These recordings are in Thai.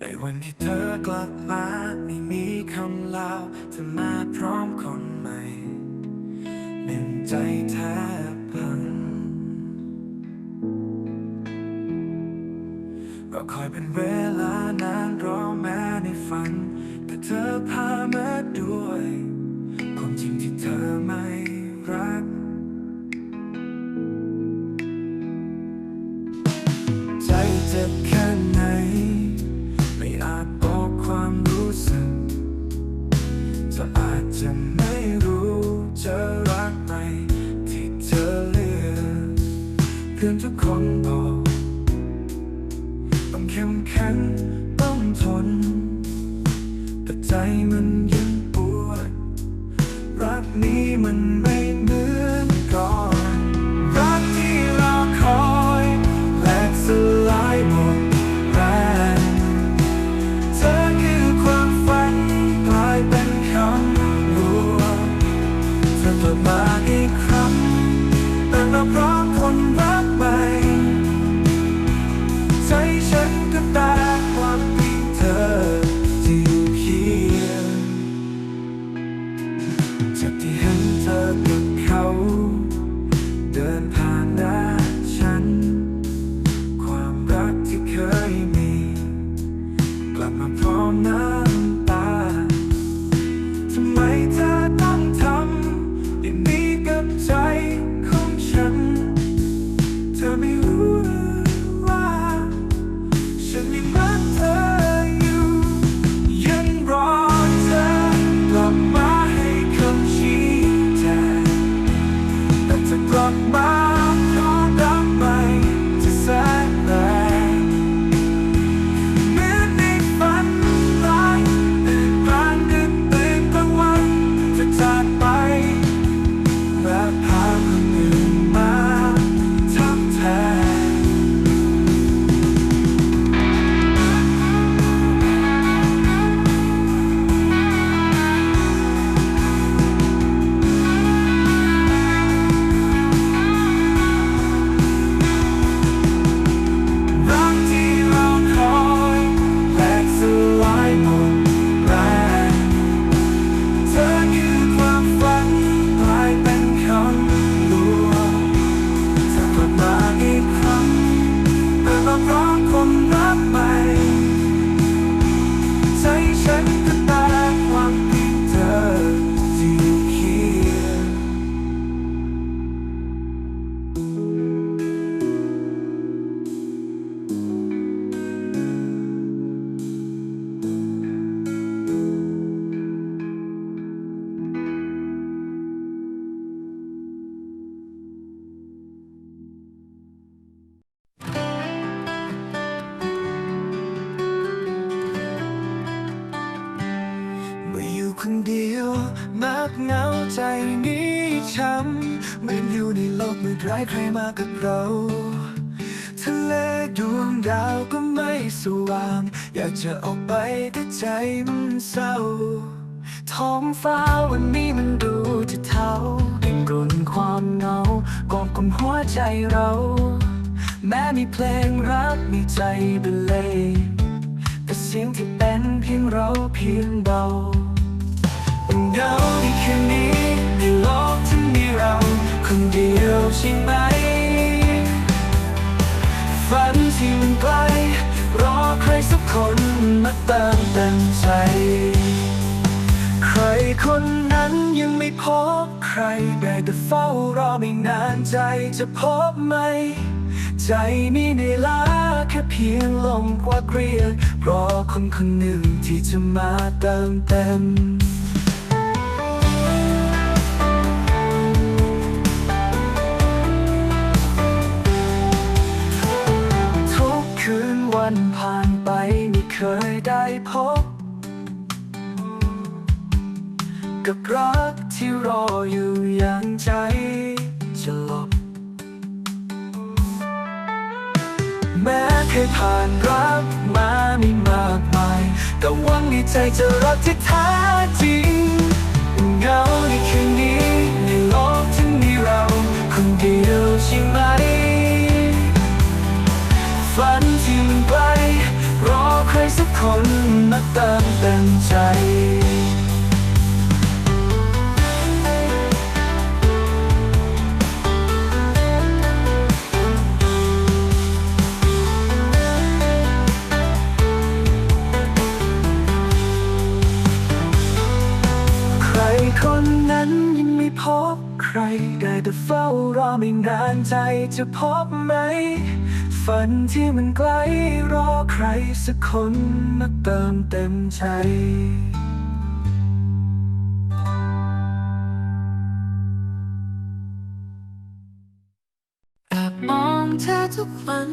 ในวันที่เธอกลับมาไม่มีคำลาเธอมาพร้อมคนใหม่เป็นใจแทบพังก็คอยเป็นเวลานานรอแม้ในฝัน แต่เธอพามา นทุกคนบอกต้องเข้มแข็งต้องทน แต่ใจมันยังปวด รักนี้มัน นี้ช้ำเหมือนอยู่ในโลกมืดร้ายใครมากับเราทะเลดวงดาวก็ไม่สว่าง อยากจะออกไปแต่ใจมันเศร้า ท้องฟ้าวันนี้มันดูจะเทาดึงรุนความเหงากอบกลมหัวใจเรา แม้มีเพลงรักมีใจบรรเลงแต่เสียงที่เป็นเพียงเราเพียงเบา เหงาในคืนนี้ในโลกที่มีเราคนเดียวใช่ไหม ฝันที่มันไกล รอใครสักคนมาเติมเต็มใจ ใครคนนั้นยังไม่พบใครได้แต่เฝ้ารอไม่นานใจจะพบไหม ใจมีในลาแค่เพียงลมกว่าเกลียดรอคนคนหนึ่งที่จะมาเติมเต็ม ยได้พบ กับรักที่รออยู่อย่างใจจะหลบ แม้เคยผ่านรักมาไม่มากมาย แต่หวังในใจจะรักที่แท้จริงเงาในคืนนี้ในโลกที่มีเราคนเดียวใช่ไหมฝันที่มันไกล รอใครสักคนมาเติมเต็มใจใครคนนั้นยังไม่พบใครได้แต่เฝ้ารอไม่นานใจจะพบ ฝันที่มันไกลรอใครสักคนมาเติมเต็มใจแอบมองเธอทุกวัน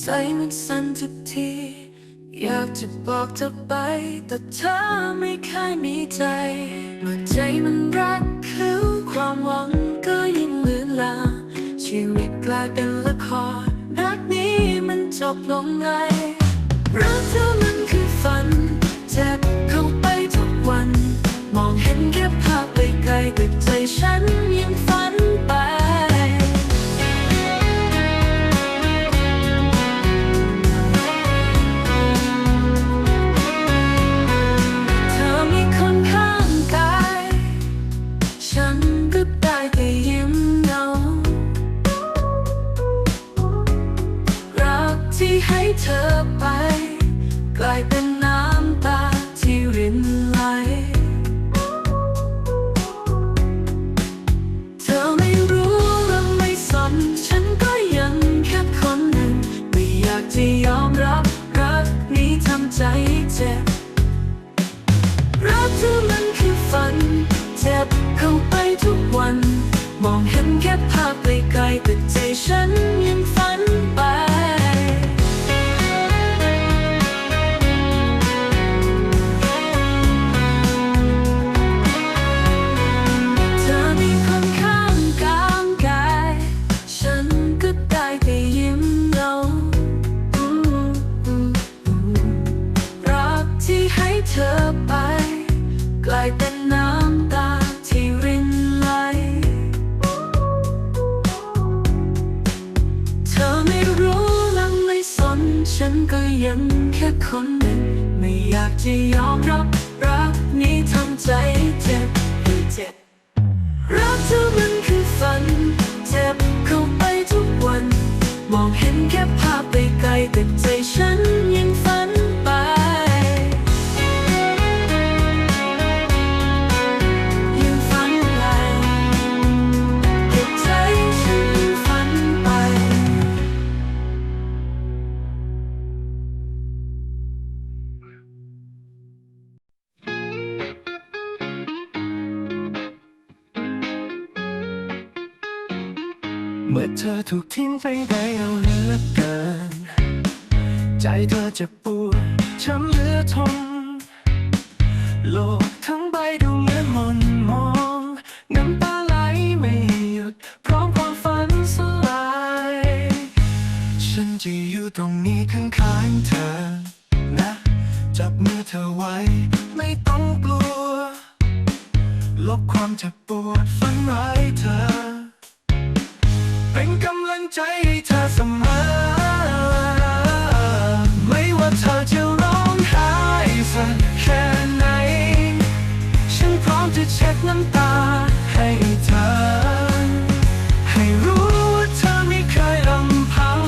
ใจมันสั่นทุกที อยากจะบอกเธอไป แต่เธอไม่เคยมีใจเมื่อใจมันรักเขาความหวังก็ยิ่งลือนลาชีวิตกลายเป็นละคร จบลงไงรักเธอมันคือฝันเจ็บเข้าไปทุกวัน มองเห็นแค่ภาพไกลๆแต่ใจฉันยังฝันไป ค่คนหนึ่ง ไม่อยากจะยอมรับรักนี้ทำใจเจ็บเจ็บรักเธอมัน ถูกทิ้งไปได้เอาเหลือเกิน ใจเธอจะปวดช้ำเหลือทนโลกทั้งใบดูเหมือนหมนมองน้ำตาไหลไม่หยุดพร้อมความฝันสลาย ฉันจะอยู่ตรงนี้ข้างๆเธอนะ จับมือเธอไว้ไม่ต้องกลัว ลบความเจ็บปวดฝันร้ายเธอ เป็นกำ ใจให้เธอเสมอ ไม่ว่าเธอจะร้องไห้สักแค่ไหน ฉันพร้อมจะเช็ดน้ำตาให้เธอ ให้รู้ว่าเธอไม่เคยลำพัง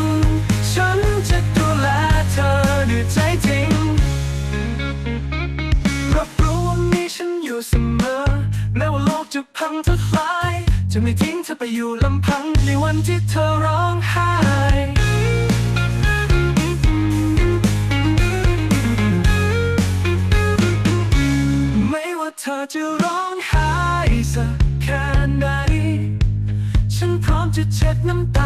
ฉันจะดูแลเธอด้วยใจจริง รับรู้ว่ามีฉันอยู่เสมอ แม้ว่าโลกจะพังทลาย จะไม่ทิ้งเธอไปอยู่ลำพังในวันที่เธอร้องไห้ไม่ว่าเธอจะร้องไห้สักแค่ไหนฉันพร้อมจะเช็ดน้ำตา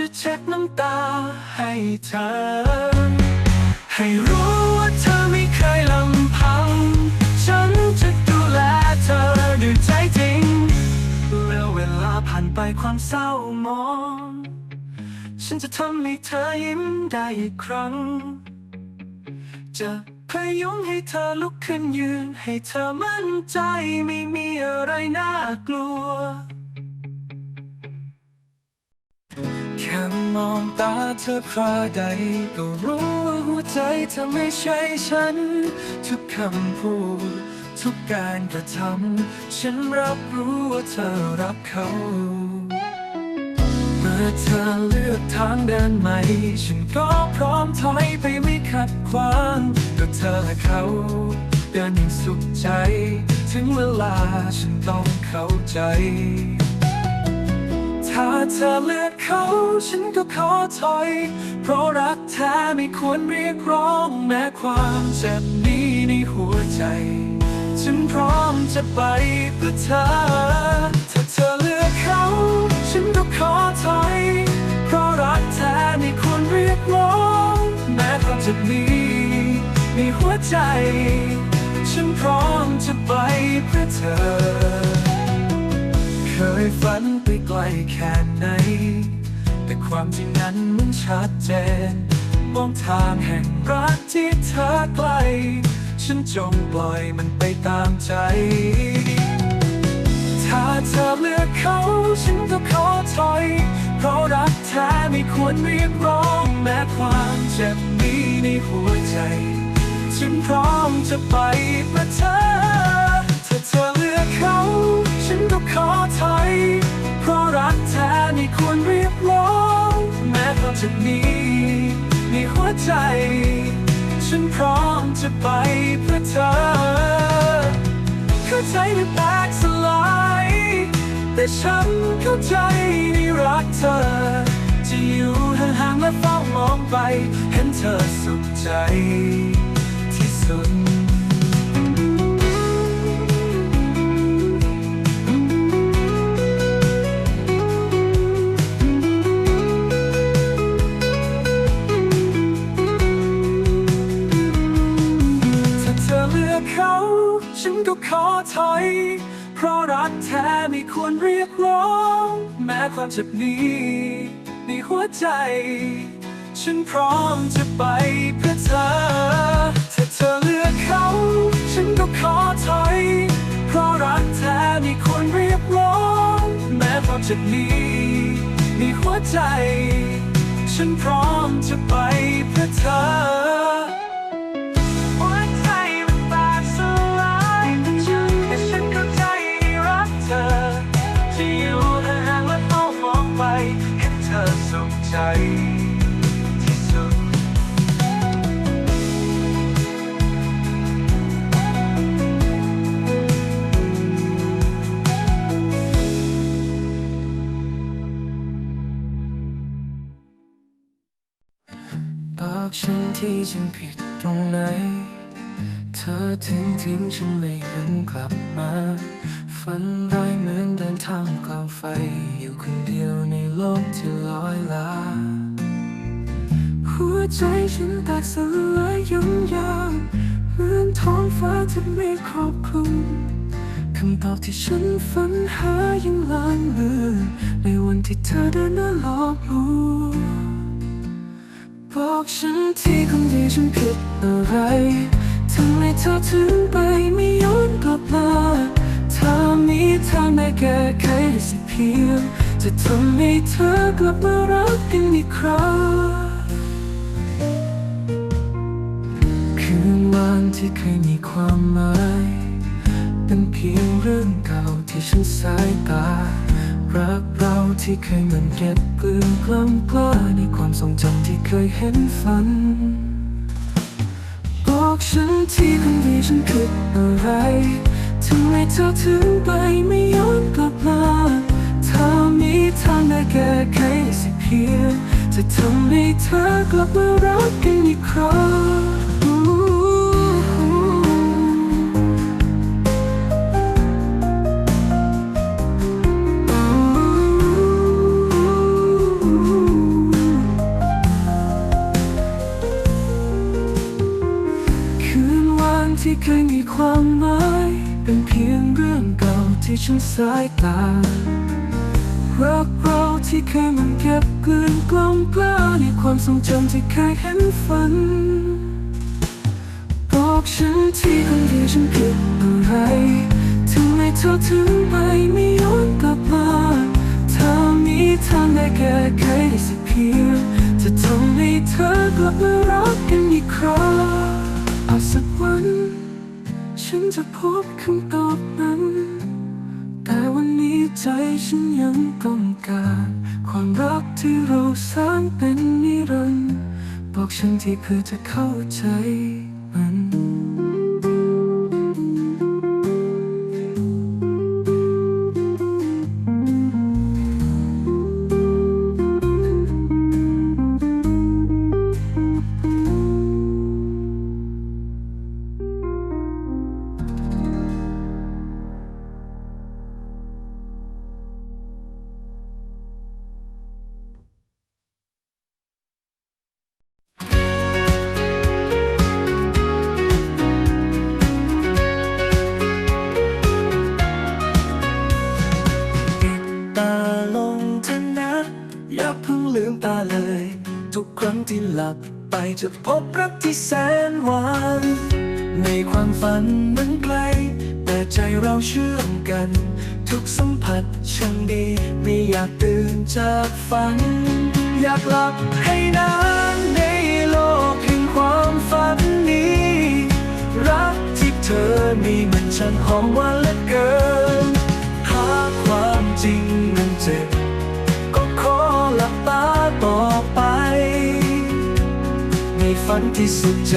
จะเช็ดน้ำตาให้เธอ ให้รู้ว่าเธอไม่เคยลำพัง ฉันจะดูแลเธอด้วยใจจริง เมื่อเวลาผ่านไปความเศร้ามอง ฉันจะทำให้เธอยิ้มได้อีกครั้ง จะพยุงให้เธอลุกขึ้นยืน ให้เธอมั่นใจไม่มีอะไรน่ากลัว ค่มองตาเธอคราใด ก็รู้ว่าหัวใจเธอไม่ใช่ฉัน ทุกคำพูด ทุกการกระทำฉันรับรู้ว่าเธอรักเขาเมื่อเธอเลือกทางเดินใหม่ ฉันก็พร้อมถอยไปไม่ขัดขวางก็เธอและเขาเดินอย่างสุขใจ ถึงเวลาฉันต้องเข้าใจ ถ้าเธอเลือกเขา ฉันก็ขอถอย เพราะรักแท้ไม่ควรเรียกร้องแม้ความเจ็บนี้ในหัวใจ ฉันพร้อมจะไปเพื่อเธอ ถ้าเธอเลือกเขา ฉันก็ขอถอย เพราะรักแท้ไม่ควรเรียกร้อง แม้ความเจ็บนี้ในหัวใจ ฉันพร้อมจะไปเพื่อเธอ เคยฝันไปไกลแค่ไหน แต่ความจริงนั้นมันชัดเจนมองทางแห่งรักที่เธอไกล ฉันจงปล่อยมันไปตามใจ ถ้าเธอเลือกเขา ฉันก็ขอถอย เพราะรักแท้ไม่ควรเรียกร้อง แม้ความเจ็บนี้ในหัวใจ ฉันพร้อมจะไปเพื่อเธอ ถ้าเธอเลือกเขา ก็ขอถอยเพราะรักแท้ไม่ควรเรียกร้องแม้ควาจ็บนี้ในหัวใจ ฉันพร้อมจะไปเพื่อเธอเข้าใจไม่แตกสลาย แต่ฉันเข้าใจในรักเธอ จะอยู่ห่างๆและเฝ้ามองไป เห็นเธอสุขใจ ที่สุด ความเจ็บนี้ ในหัวใจ ฉันพร้อมจะไปเพื่อเธอ ถ้าเธอเลือกเขา ฉันก็ขอถอย เพราะรักแท้ม่ควรเรียกร้อง แม้ความเจ็บนี้ในหัวใจ ฉันพร้อมจะไปเพื่อเธอ สุ สลายยุ่งยากเหมือนท้องฟ้าที่ไม่ครอบคลุมคำตอบที่ฉันฝันหายังลางเลือนในวันที่เธอเดินหน้าหลอกลวงบอกฉันที่คนดีฉันผิดอะไรทำไมเธอถึงไปไม่ย้อนกลับมาถ้ามีทางได้แก้ไขได้สักเพียงจะทำให้เธอกลับมารักกันอีกครั้งันที่เคยมีความหมาย เป็นเพียงเรื่องเก่าที่ฉันสายตา รักเราที่เคยเหมันเก็บเกลือนกล้ำกล้าในความทรงจำที่เคยเห็นฝัน บอกฉันที่คนดีฉันผิดอะไรทำไมเธอถึงไปไม่ย้อนกลับมาถ้ามีทางได้แก้ไขสักเพียงจะทำให้เธอกลับมารักกันอีกครั้ง ฉันสายตารักเราที่เคยมันเก็บกลืนกล่อมกล้าในความทรงจำที่เคยเห็นฝันบอกฉันที่คนเดียวฉันผิดอะไรทำไมเธอถึงไม่ไม่ย้อนกลับมาถ้ามีทางได้แก้ไขได้สักเพียงจะทำให้เธอกลับมารักกันอีกครั้งอาสักวัน ฉันจะพบคำ ใจฉันยังต้องการ ความรักที่เราสร้างเป็นนิรันดร์บอกฉันที่เพื่อจะเข้าใจ เลย ทุกครั้งที่หลับไปจะพบรักที่แสนหวานในความฝันมันไกล แต่ใจเราเชื่อมกัน ทุกสัมผัสช่างดี ไม่อยากตื่นจากฝัน อยากหลับให้นานในโลกแห่งความฝันนี้ รักที่เธอมีมันช่างหอมหวานเหลือเกินหาความจริงมันเจ็บก็ขอหลับ ต่อไป ในฝันที่สุดใจ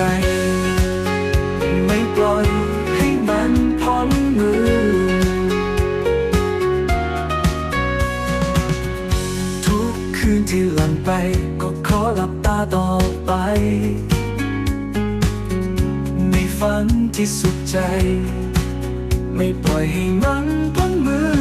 ไม่ปล่อยให้มันพ้นมือ ทุกคืนที่หลังไป ก็ขอหลับตาต่อไป ในฝันที่สุดใจ ไม่ปล่อยให้มันพ้นมือ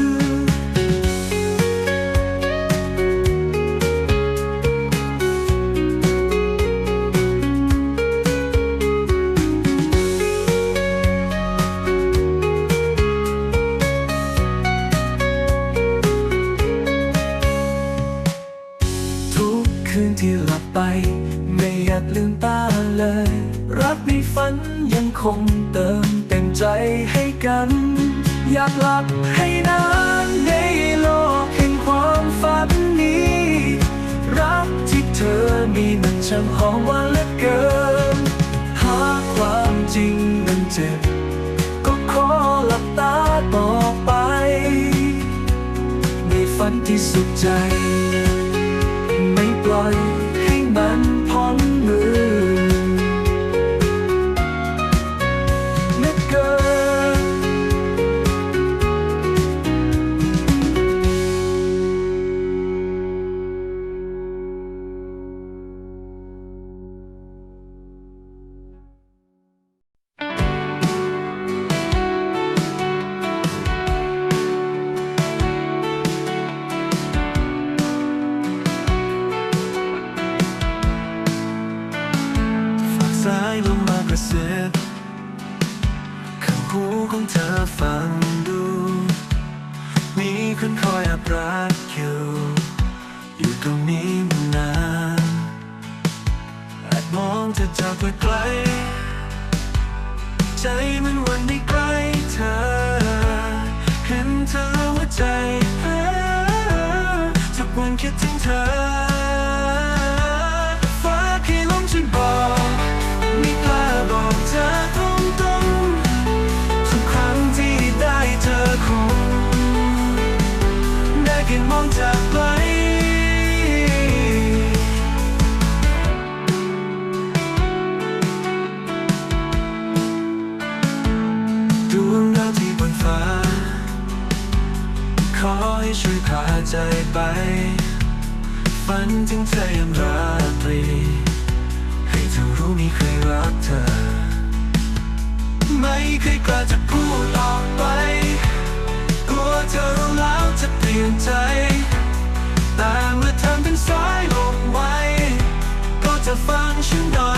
เลย รักในฝันยังคงเติมเต็มใจให้กัน อยากหลับให้นานในโลกแห่งความฝันนี้ รักที่เธอมีมันช่างหอมหวานเหลือเกิน หาความจริงมันเจ็บ ก็ขอหลับตาต่อไป ในฝันที่สุดใจ ไม่ปล่อย อาจมองเธอจากไปไกล ใจมันวันได้ใกล้เธอ เห็นเธอหัวใจทุกวันคิดถึงเธอ ใจไป ฝันถึงเธอยามราตรี ให้เธอรู้มีใครรักเธอ ไม่เคยกล้าจะพูดออกไป กลัวเธอรู้แล้วจะเปลี่ยนใจ แต่เมื่อทำเป็นสายลมไว้ ก็จะฟังฉันหน่อย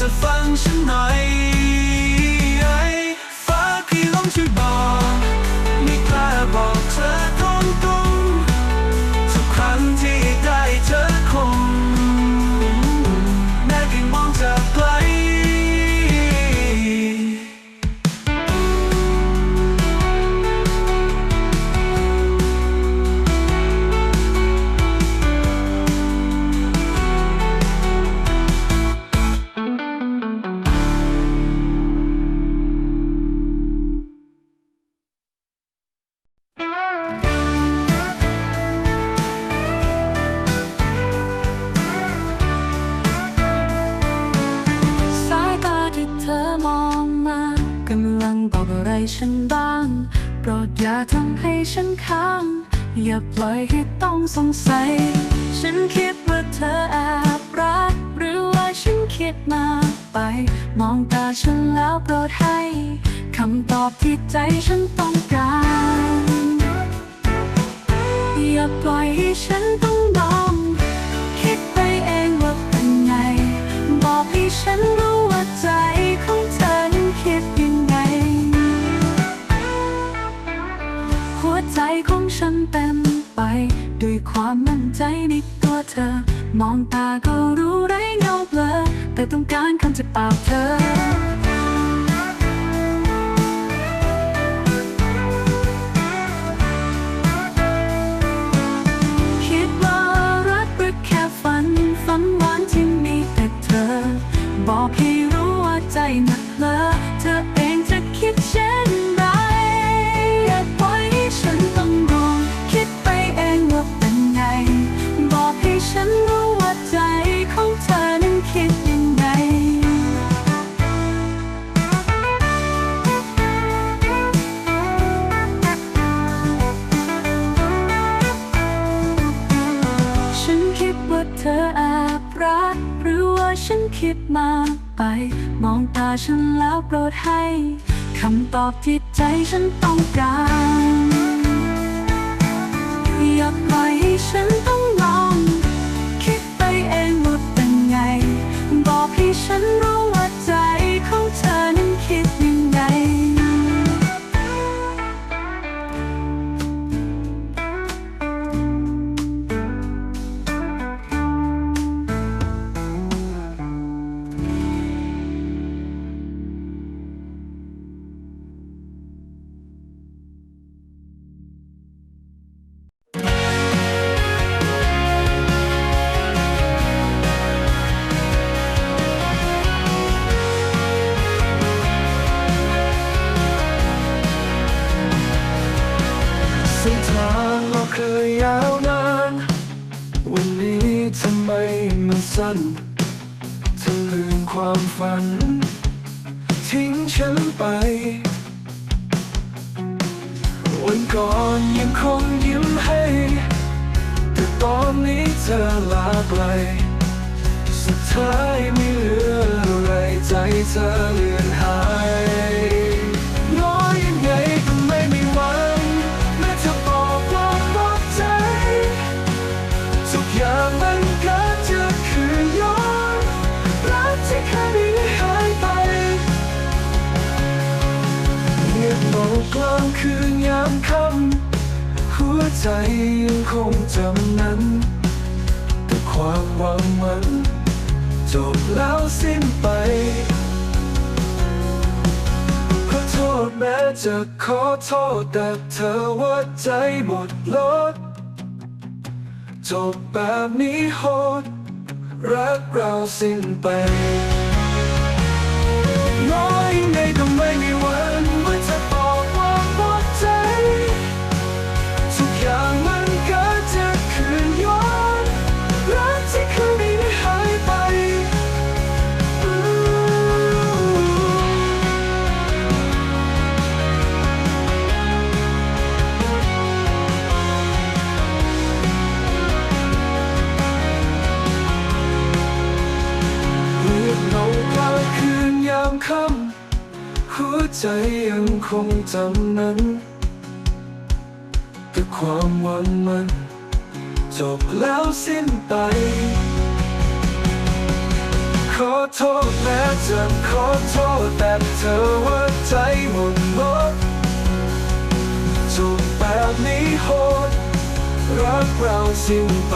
จะฟังฉันหน่อยฟ้าพี่ลองช่วยบอก บอกอะไรฉันบ้าง โปรดอย่าทำให้ฉันค้าง อย่าปล่อยให้ต้องสงสัย ฉันคิดว่าเธอแอบรัก หรือว่าฉันคิดมากไป มองตาฉันแล้วโปรดให้คำตอบที่ใจฉันต้องการ อย่าปล่อยให้ฉันต้องลอง คิดไปเองว่าเป็นไง บอกให้ฉันรู้ว่าใจของเธอ ใจของฉันเต็มไป ด้วยความมั่นใจในตัวเธอ มองตาก็รู้ไรเงาเบลอแต่ต้องการคำจากปากเธอ ไป มองตาฉันแล้วโปรดให้คำตอบที่ใจฉันต้องการอย่าปล่อยให้ฉันต้องลอง คิดไปเองว่าเป็นไง บอกให้ฉันรู้ วันก่อนยังคงยิ้มให้ แต่ตอนนี้เธอลาไป สุดท้ายไม่เหลืออะไรใจเธอเลือนหาย ยามค่ำหัวใจยังคงจำนั้น แต่ความหวังมันจบแล้วสิ้นไปขอโทษแม้จะขอโทษแต่เธอว่าใจหมดลดจบแบบนี้โหดรักเราสิ้นไป ใจยังคงจำนั้นแต่ความหวังมัน จบแล้วสิ้นไป ขอโทษแม้จะขอโทษแต่เธอว่าใจหมดหมดจบแบบนี้โหดรักเราสิ้นไป